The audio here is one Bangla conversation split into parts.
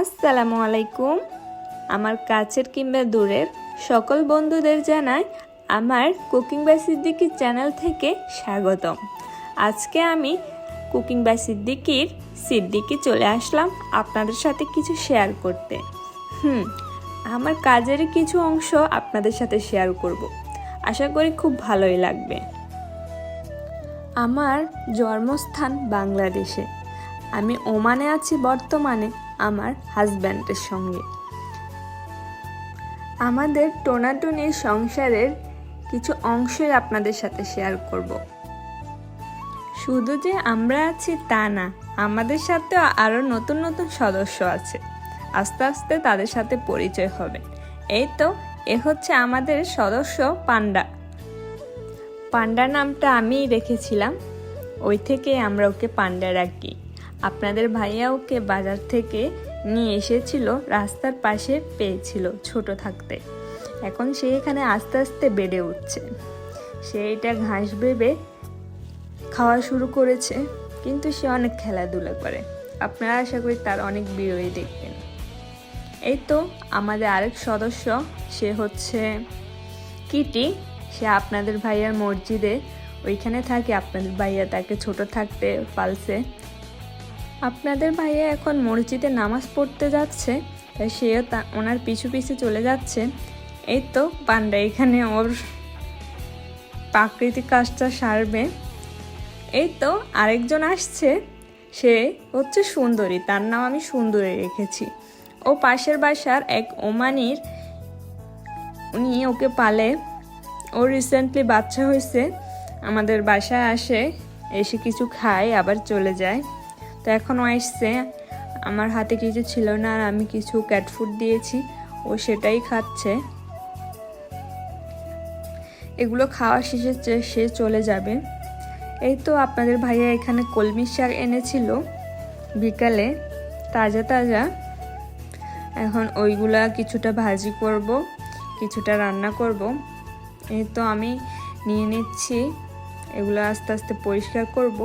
আসসালামু আলাইকুম। আমার কাছের কিংবা দূরের সকল বন্ধুদের জানাই আমার কুকিং বাই সিদ্দিকির চ্যানেল থেকে স্বাগতম। আজকে আমি কুকিং বাই সিদ্দিকির সিদ্দিকি চলে আসলাম আপনাদের সাথে কিছু শেয়ার করতে। হুম, আমার কাজের কিছু অংশ আপনাদের সাথে শেয়ার করব। আশা করি খুব ভালোই লাগবে। আমার জন্মস্থান বাংলাদেশে। আমি ওমানে আছি বর্তমানে। আমার হাজব্যান্ডের সঙ্গে। আমাদের টোনাটুনির সংসারের কিছু অংশই আপনাদের সাথে শেয়ার করব। শুধু যে আমরা আছি তা না, আমাদের সাথেও আরও নতুন নতুন সদস্য আছে। আস্তে আস্তে তাদের সাথে পরিচয় হবে। এই তো, এ হচ্ছে আমাদের সদস্য পান্ডা। পান্ডা নামটা আমিই রেখেছিলাম। ওই থেকে আমরা ওকে পান্ডা রাখি। আপনাদের ভাইয়া ওকে বাজার থেকে নিয়ে এসেছিল, রাস্তার পাশে পেয়েছিল ছোট থাকতে। এখন সে এখানে আস্তে আস্তে বেড়ে উঠছে। সে এটা ঘাস ভেবে খাওয়া শুরু করেছে, কিন্তু সে অনেক খেলাধুলা করে। আপনারা আশা করি তার অনেক ভিডিওই দেখবেন। এই তো আমাদের আরেক সদস্য, সে হচ্ছে কিটি। সে আপনাদের ভাইয়ার মসজিদে, ওইখানে থাকে আপনাদের ভাইয়া, তাকে ছোট থাকতে পালছে। আপনাদের ভাইয়া এখন মসজিদে নামাজ পড়তে যাচ্ছে, তাই সেও তা ওনার পিছু পিছু চলে যাচ্ছে। এই তো পান্ডা, এখানে ওর প্রাকৃতিক কাজটা সারবে। এই তো আরেকজন আসছে, সে হচ্ছে সুন্দরী, তার নাম আমি সুন্দরী রেখেছি। ও পাশের বাসার এক ওমানির, উনি ওকে পালে। ও রিসেন্টলি বাচ্চা হয়েছে, আমাদের বাসায় আসে, এসে কিছু খায়, আবার চলে যায়। তো এখনও আসছে। আমার হাতে কিছু ছিল না আর আমি কিছু ক্যাট ফুড দিয়েছি। ও সেটাই খাচ্ছে। এগুলো খাওয়া শেষে সে চলে যাবে। এই তো আপনাদের ভাইয়া এখানে কলমি শাক এনেছিল বিকালে। তাজা তাজা। এখন ওইগুলা কিছুটা ভাজি করব, কিছুটা রান্না করব। এই তো আমি নিয়ে নিচ্ছি। এগুলো আস্তে আস্তে পরিষ্কার করব,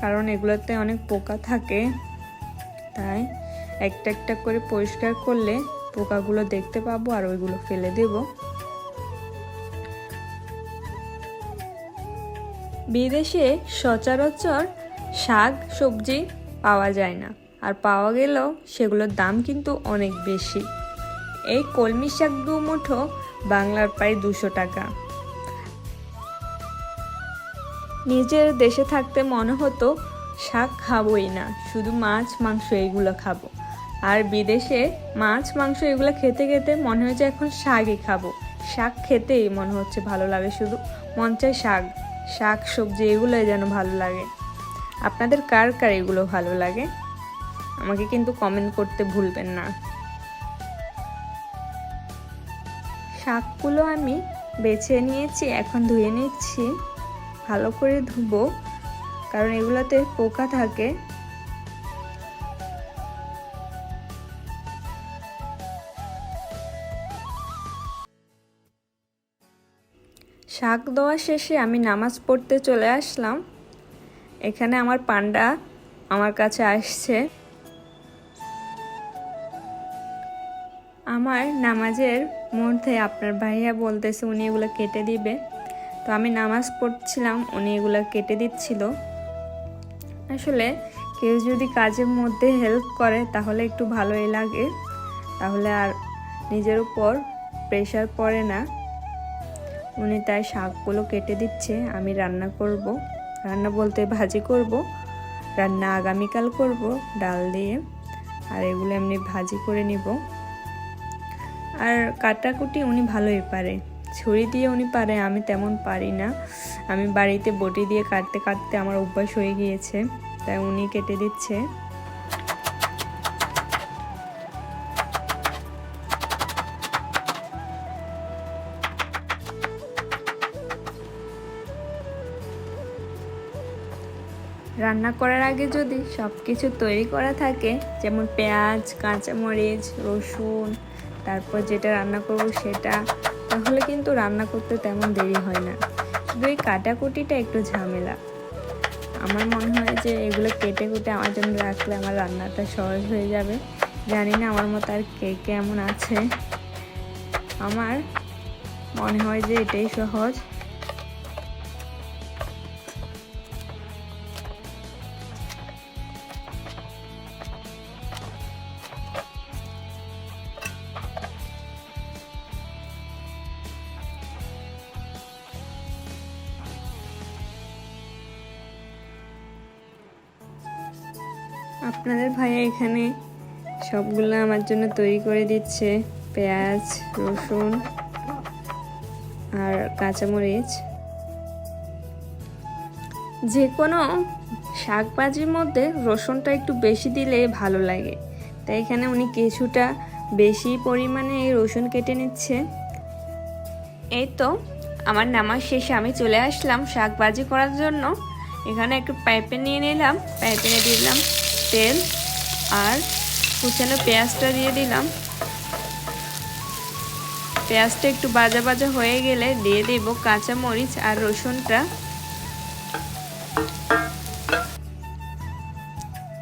কারণ এগুলোতে অনেক পোকা থাকে। তাই একটা একটা করে পরিষ্কার করলে পোকাগুলো দেখতে পাবো আর ওইগুলো ফেলে দেব। বিদেশে সচরাচর শাক, সবজি পাওয়া যায় না, আর পাওয়া গেলেও সেগুলোর দাম কিন্তু অনেক বেশি। এই কলমি শাক দু মুঠো বাংলার প্রায় দুশো টাকা। নিজের দেশে থাকতে মনে হতো, শাক খাবোই না, শুধু মাছ, মাংস এইগুলো খাব। আর বিদেশে মাছ, মাংস এগুলো খেতে খেতে মনে হয়েছে এখন শাকই খাব। শাক খেতেই মনে হচ্ছে ভালো লাগে শুধু, মন চায় শাক শাক, সবজি এগুলোই যেন ভালো লাগে। আপনাদের কার কার এগুলো ভালো লাগে? আমাকে কিন্তু কমেন্ট করতে ভুলবেন না। শাকগুলো আমি বেছে নিয়েছি, এখন ধুয়ে নিচ্ছি। ভালো করে ধুবো, কারণ এগুলোতে পোকা থাকে। শাক দেওয়া শেষে আমি নামাজ পড়তে চলে আসলাম। এখানে আমার পান্ডা আমার কাছে আসছে। আমার নামাজের মধ্যে আপনার ভাইয়া বলতেছে উনি এগুলো কেটে দিবে। তো আমি নামাজ পড়ছিলাম, উনি এগুলো কেটে দিচ্ছিল। আসলে কেউ যদি কাজের মধ্যে হেল্প করে, তাহলে একটু ভালোই লাগে। তাহলে আর নিজের উপর প্রেশার পড়ে না। উনি তাই শাকগুলো কেটে দিচ্ছে, আমি রান্না করব। রান্না বলতে ভাজি করব, রান্না আগামীকাল করব, ডাল দিয়ে। আর এগুলো এমনি ভাজি করে নিব। আর কাটাকুটি উনি ভালোই পারে। ছুরি দিয়ে উনি পারে, আমি তেমন পারি না। আমি বাড়িতে বটি দিয়ে কাটতে কাটতে আমার অভ্যাস হয়ে গিয়েছে, তাই উনি কেটে দিচ্ছে। রান্না করার আগে যদি সব কিছু তৈরি করা থাকে, যেমন পেঁয়াজ, কাঁচামরিচ, রসুন, তারপর যেটা রান্না করব সেটা তাহলে কিন্তু রান্না করতে তেমন দেরি হয় না। শুধু এই কাটাকুটিটা একটু ঝামেলা। আমার মনে হয় যে এগুলো কেটে কুটে আমার জন্য রাখলে আমার রান্নাটা সহজ হয়ে যাবে। জানি না আমার মতো আর কে কেমন আছে। আমার মনে হয় যে এটাই সহজ। আপনাদের ভাইয়া এখানে সবগুলো আমার জন্য তৈরি করে দিচ্ছে। পেঁয়াজ, রসুন আর কাঁচামরিচ। যে কোনো শাক ভাজির মধ্যে রসুনটা একটু বেশি দিলে ভালো লাগে। তাই এখানে উনি কিছুটা বেশি পরিমাণে এই রসুন কেটে নিচ্ছে। এই তো আমার নামাজ শেষে আমি চলে আসলাম শাক ভাজি করার জন্য। এখানে একটু পাইপে নিয়ে নিলাম, পাইপে নিয়ে দিলাম। তেল আর কুচানো পেঁয়াজটা দিয়ে দিলাম। পেঁয়াজটা একটু বাজা বাজা হয়ে গেলে দিয়ে দেব কাঁচা মরিচ আর রসুনটা।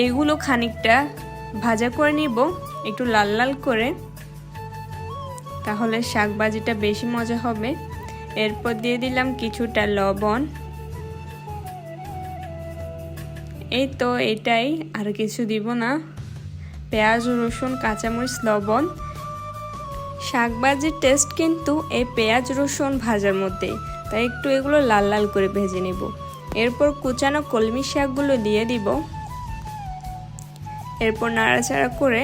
এইগুলো খানিকটা ভাজা করে নিব, একটু লাল লাল করে। তাহলে শাক ভাজিটা বেশি মজা হবে। এরপর দিয়ে দিলাম কিছুটা লবণ। এই তো এটাই, আর কিছু দিব না। পেঁয়াজ, রসুন, কাঁচামরিচ, লবণ। শাকবাজির টেস্ট কিন্তু এই পেঁয়াজ, রসুন ভাজার মধ্যে। তাই একটু এগুলো লাল লাল করে ভেজে নেব। এরপর কুচানো কলমি শাকগুলো দিয়ে দিব। এরপর নাড়াচাড়া করে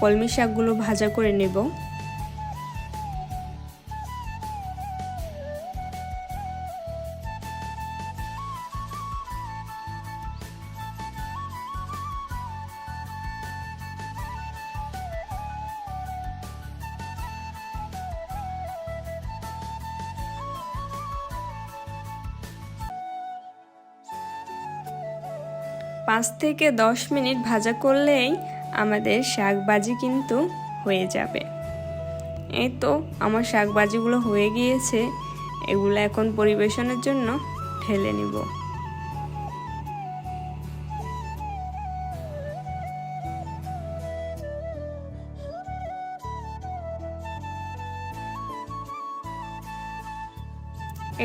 কলমি শাকগুলো ভাজা করে নেব। পাঁচ থেকে দশ মিনিট ভাজা করলেই আমাদের শাক ভাজি কিন্তু হয়ে যাবে। এই তো আমার শাক ভাজিগুলো হয়ে গিয়েছে, এগুলো এখন পরিবেশনের জন্য ঢেলে নিব।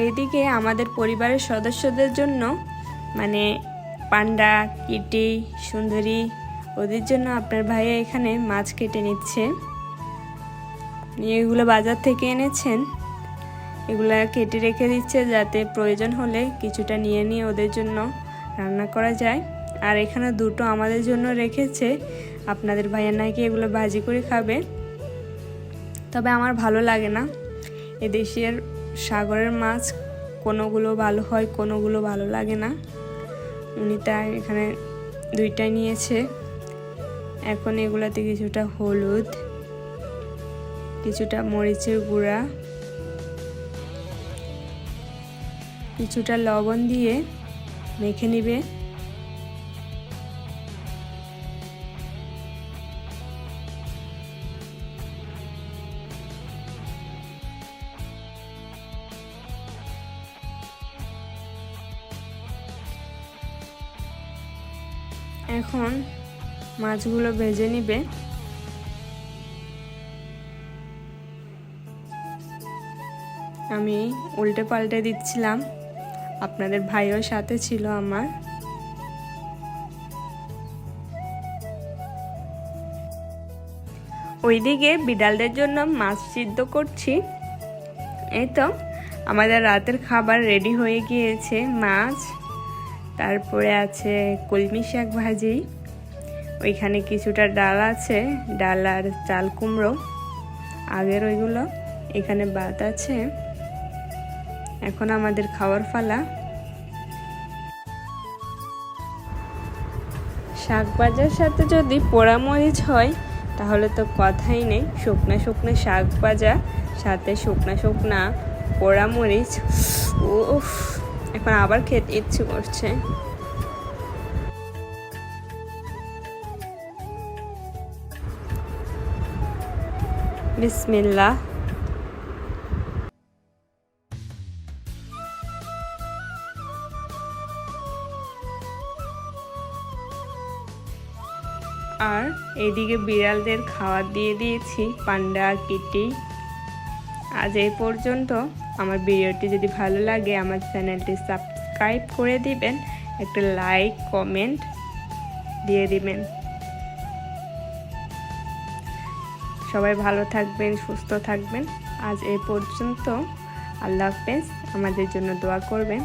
এইদিকে আমাদের পরিবারের সদস্যদের জন্য মানে পান্ডা, কিটি, সুন্দরী, ওদের জন্য আপনার ভাইয়া এখানে মাছ কেটে নিচ্ছে। এগুলো বাজার থেকে এনেছেন। এগুলা কেটে রেখে দিচ্ছে যাতে প্রয়োজন হলে কিছুটা নিয়ে নিয়ে ওদের জন্য রান্না করা যায়। আর এখানে দুটো আমাদের জন্য রেখেছে। আপনাদের ভাইয়া নাকি এগুলো ভাজি করে খাবে। তবে আমার ভালো লাগে না। এদেশের সাগরের মাছ কোনোগুলো ভালো হয়, কোনোগুলো ভালো লাগে না। উনি তার এখানে দুইটা নিয়েছে। এখন এগুলাতে কিছুটা হলুদ, কিছুটা মরিচের গুঁড়া, কিছুটা লবণ দিয়ে মেখে নিবে। এখন মাছগুলো ভেজে নিবে। আমি উল্টে পাল্টে দিচ্ছিলাম। আপনাদের ভাইও সাথে ছিল আমার। ওইদিকে বিড়ালদের জন্য মাছ সিদ্ধ করছি। এই তো, আমাদের রাতের খাবার রেডি হয়ে গিয়েছে, মাছ। তারপরে আছে কলমি শাক ভাজি। ওইখানে কিছুটা ডাল আছে, ডাল আর চাল কুমড়ো। আগের ওইগুলো, এখানে ভাত আছে। এখন আমাদের খাওয়ার ফালা শাক ভাজার সাথে যদি পোড়ামরিচ হয়, তাহলে তো কথাই নেই। শুকনা শুকনো শাক ভাজা, সাথে শুকনা শুকনা পোড়া মরিচ উফ। এখন আবার খেতে ইচ্ছে করছে। বিসমিল্লাহ। আর এদিকে বিড়ালদের খাবার দিয়ে দিয়েছি, পান্ডা কিটি আজ এই পর্যন্ত। আমার ভিডিওটি যদি ভালো লাগে, আমার চ্যানেলটি সাবস্ক্রাইব করে দিবেন, একটা লাইক, কমেন্ট দিয়ে দিবেন। সবাই ভালো থাকবেন, সুস্থ থাকবেন। আজ এ পর্যন্ত আল্লাহ হাফেজ, আমাদের জন্য দোয়া করবেন।